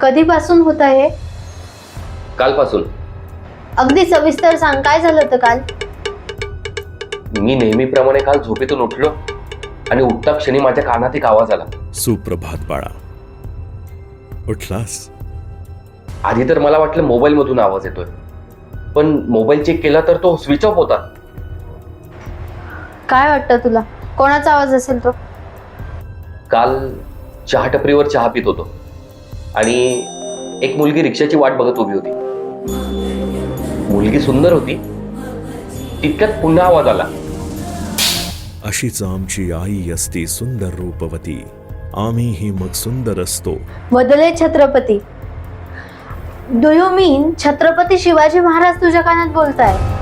कधीपासून होत आहे? कालपासून. अगदी सविस्तर सांग काय झालं होतं काल? मी नेहमीप्रमाणे काल झोपेतून उठलो आणि उठता क्षणी माझ्या कानात एक आवाज आला. सुप्रभात बाळा. उठलास? आधी तर मला वाटलं मोबाईल मधून आवाज येतोय. पण मोबाईल चेक केला तर तो स्विच ऑफ होता. काय वाटतं तुला? कोणाचा आवाज असेल तो? काल चहा टपरीवर चहा पित होतो. आणि एक मुलगी रिक्षाची वाट बघत उभी होती. मुलगी सुंदर होती. तितक्यात पुन्हा आवाज आला. अशीच आमची आई असती सुंदर रूपवती. आम्हीही मग सुंदर असतो. वदले Chhatrapati. Do you mean Chhatrapati Shivaji Maharaj तुझ्या कानात बोलताय?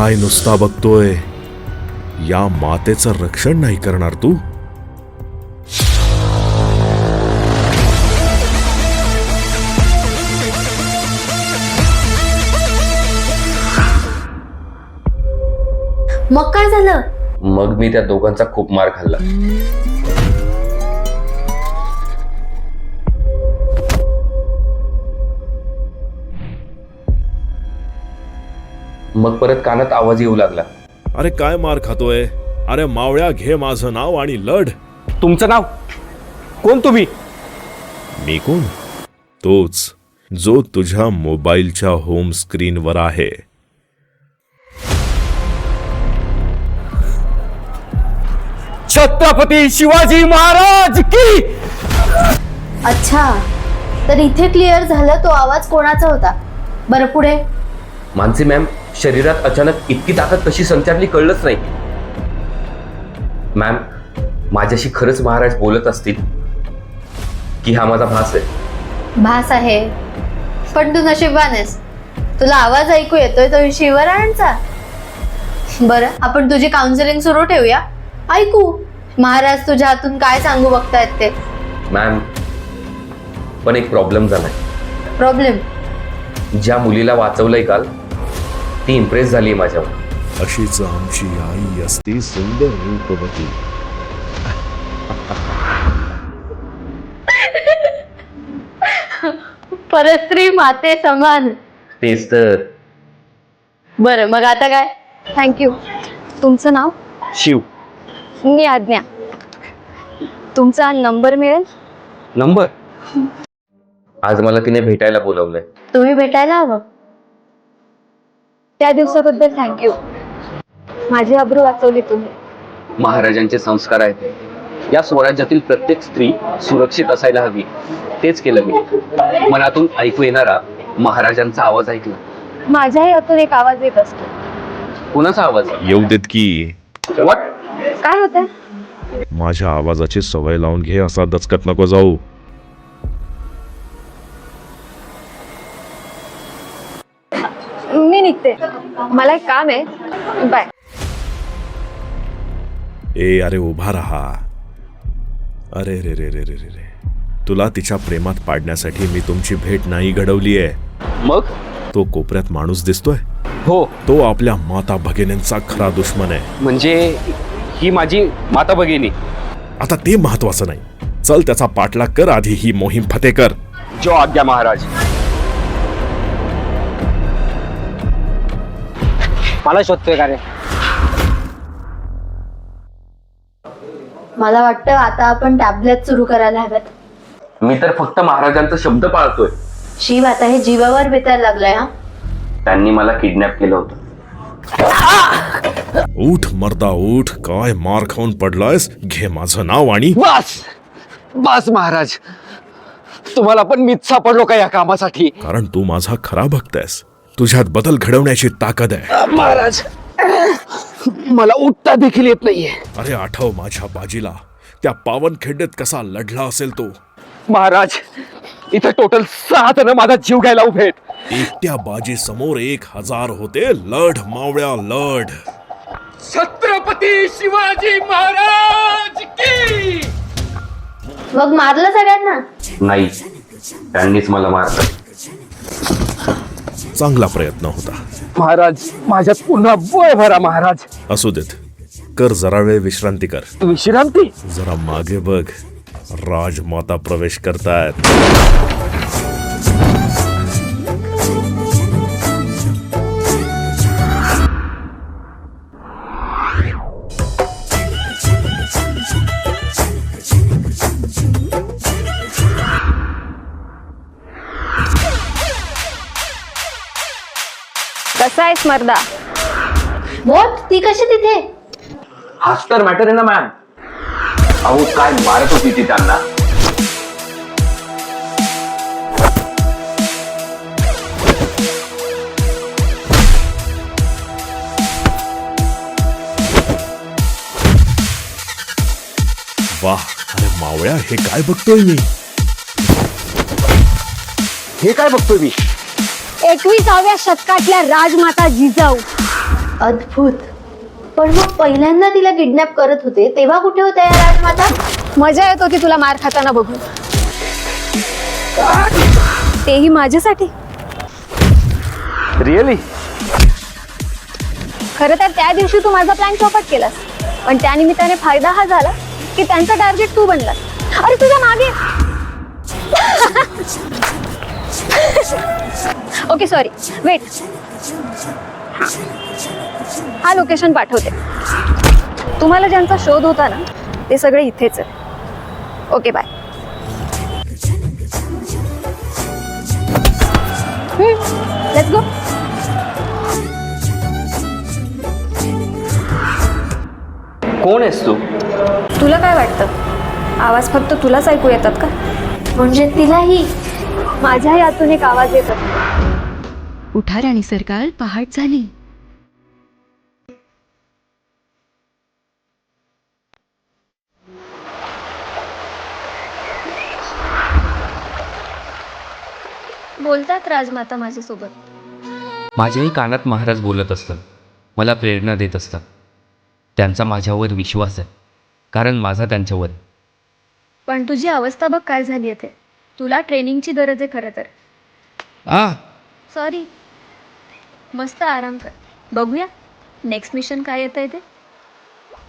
काय नुसता बघतोय. या मातेचं रक्षण नाही करणार तू? मग काय झालं? मग मी त्या दोघांचा खूप मार खाल्ला. मग परत कानात आवाज येऊ लागला. अरे काय मार खातोय? अरे मावळ्या घे माझं नाव आणि लढ. तुमचं नाव? कोण तुम्ही? मी कोण? तोच जो तुझ्या मोबाईलच्या होम स्क्रीनवर आहे. छत्रपती शिवाजी महाराज की! अच्छा तर इथे क्लिअर झालं तो आवाज कोणाचा होता? बरं पुढे. मानसी मॅम शरीरात अचानक इतकी ताकद कशी संचारली कळलंच नाही. मॅम माझ्याशी खरंच महाराज बोलत असतील की हा माझा भास आहे. भास आहे? पण तू नशीबवान आहेस. तुला आवाज ऐकू येतोय तो शिवरायांचा? बरं आपण तुझी काउन्सिलिंग सुरू ठेवूया. ऐकू. महाराज तुझ्या हातून काय सांगू बघतायत ते? मॅम पण एक प्रॉब्लेम झालाय. प्रॉब्लेम ज्या मुलीला वाचवलंय काल ती इम्प्रेस झाली माझ्यावर. अशीच आमची आई असती सुंदर रूपवती. परस्त्री माते समान. तेच तर. बरं मग आता काय? थँक्यू तुमचं नाव? शिव. मी आज्ञा. तुमचा नंबर मिळेल? नंबर आज मला तिने भेटायला बोलवलंय. तुम्ही भेटायला हवं. त्या दिवसाबद्दल थँक्यू माझी अब्रू वाचवली तुम्ही. महाराजांचे संस्कार आहेत. या स्वराज्यातील प्रत्येक स्त्री सुरक्षित असायला हवी. तेच केलं मी. मनातून ऐकू येणारा महाराजांचा आवाज ऐकला. माझ्याही हातून एक आवाज येत असतो. कुणाचा आवाज? येऊ देत की? काय होतंय? माझ्या आवाजाची सवय लावून घे असा दचकत नको जाऊ. निघते. मला एक काम आहे. बाय. ए अरे उभा रहा. अरे रे रे रे रे रे रे. तुला तिच्या प्रेमात पाडण्यासाठी मी तुमची भेट नाही घडवली आहे. मग? तो कोपऱ्यात माणूस दिसतोय? हो. तो आपल्या माता भगिनींचा खरा दुश्मन आहे. म्हणजे ही माझी माता भगिनी. आता ते महत्वाचं नाही. चल त्याचा पाठलाग कर आधी ही मोहीम फते कर. जो आज्ञा महाराज. मला शोधतोय का रे? मला वाटतं आता आपण टॅबलेट सुरू करायला हव्यात. मी तर फक्त महाराजांचा शब्द पाळतोय. शिव आता हे जीवावर बेतायला लागलाय हा? त्यांनी मला किडनॅप केलं होतं. उठ मर्दा उठ. काय मार खाऊन पडलायस? घे माझं नाव आणि बस! बस महाराज! तुम्हाला पण मीच सापडलो का या कामासाठी? कारण तू माझा खरा भक्त आहेस. तुझ्यात बदल घडवण्याची ताकद आहे. महाराज मला उठता देखील येत नाहीये. अरे आठव माझ्या बाजीला. त्या पावन खिंडीत कसा लढला असेल तो? महाराज इथे टोटल सहा जण माझा जीव घ्यायला उभे आहेत. एकट्या बाजी समोर एक हजार होते लढ मावळ्या लढ. छत्रपती शिवाजी महाराज की! मग मारलं सगळ्यांना? नाही त्यांनीच मला मारलं. चांगला प्रयत्न होता. महाराज माझ्यात पुन्हा बळ भरा महाराज. असू देत. कर जरा वेळ विश्रांती कर. विश्रांती? जरा मागे बघ. राजमाता प्रवेश करतायत. कसा आहेस मर्दा वॉट ती कशी तिथे? हाच तर मॅटर आहे ना मॅम अहो काय मारत होती ती त्यांना? वाह अरे मावळ्या हे काय बघतोय मी? हे काय बघतोय मी? एकविसाव्या शतकातल्या राजमाता जिजाऊ. अद्भुत. पण मग पहिल्यांदा तिला किडनॅप करत होते तेव्हा कुठे होत्या या राजमाता? मजा येत होती तुला मार खाताना बघून. तेही माझ्यासाठी. रिअली खरं तर त्या दिवशी तू माझा प्लॅन चौपट केलास. पण त्यानिमित्ताने फायदा हा झाला की त्यांचा टार्गेट तू बनलास. अरे तुझ्या मागे. ओके सॉरी वेट हा लोकेशन पाठवते. तुम्हाला ज्यांचा शोध होता ना ते सगळे इथेच आहे ओके बाय लेट्स गो कोण आहेस तू? तुला काय वाटतं? आवाज फक्त तुलाच ऐकू येतात का? म्हणजे तिलाही. माझ्याही आतून एक आवाज येत असतो. उठा राणी सरकार पहाट झाली. बोलतात राजमाता माझ्यासोबत. माझ्याही कानात महाराज बोलत असतात. मला प्रेरणा देत असतात. त्यांचा माझ्यावर विश्वास आहे. कारण माझा त्यांच्यावर. पण तुझी अवस्था बघ काय झाली आहे ते. तुला ट्रेनिंगची गरज आहे खरं तर. आ? सॉरी मस्त आराम कर. बघूया. नेक्स्ट मिशन काय येत आहे ते?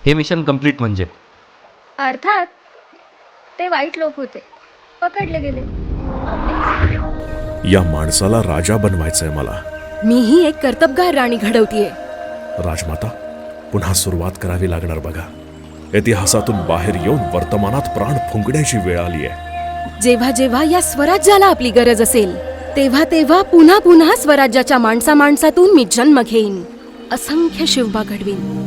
हे मिशन कंप्लीट म्हणजे? अर्थात ते वाईट लोक होते. पकडले गेले. या माणसाला राजा बनवायचंय मला. मीही एक कर्तबगार राणी घडवतीये. राजमाता पुन्हा सुरुवात करावी लागणार बघा. इतिहासातून बाहेर येऊन वर्तमानात प्राण फुंकण्याची वेळ आली आहे जेव्हा जेव्हा या स्वराज्याला आपली गरज असेल तेव्हा तेव्हा पुन्हा पुन्हा स्वराज्याच्या माणसा माणसातून मी जन्म घेईन. असंख्य शिवबा घडवीन.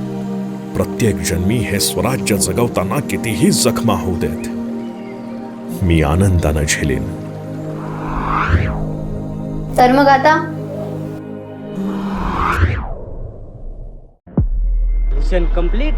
प्रत्येक जन्मी हे स्वराज्य जगवताना कितीही जखमा होऊ देत. मी आनंदानं झेलेन. तर मग आता? Mission complete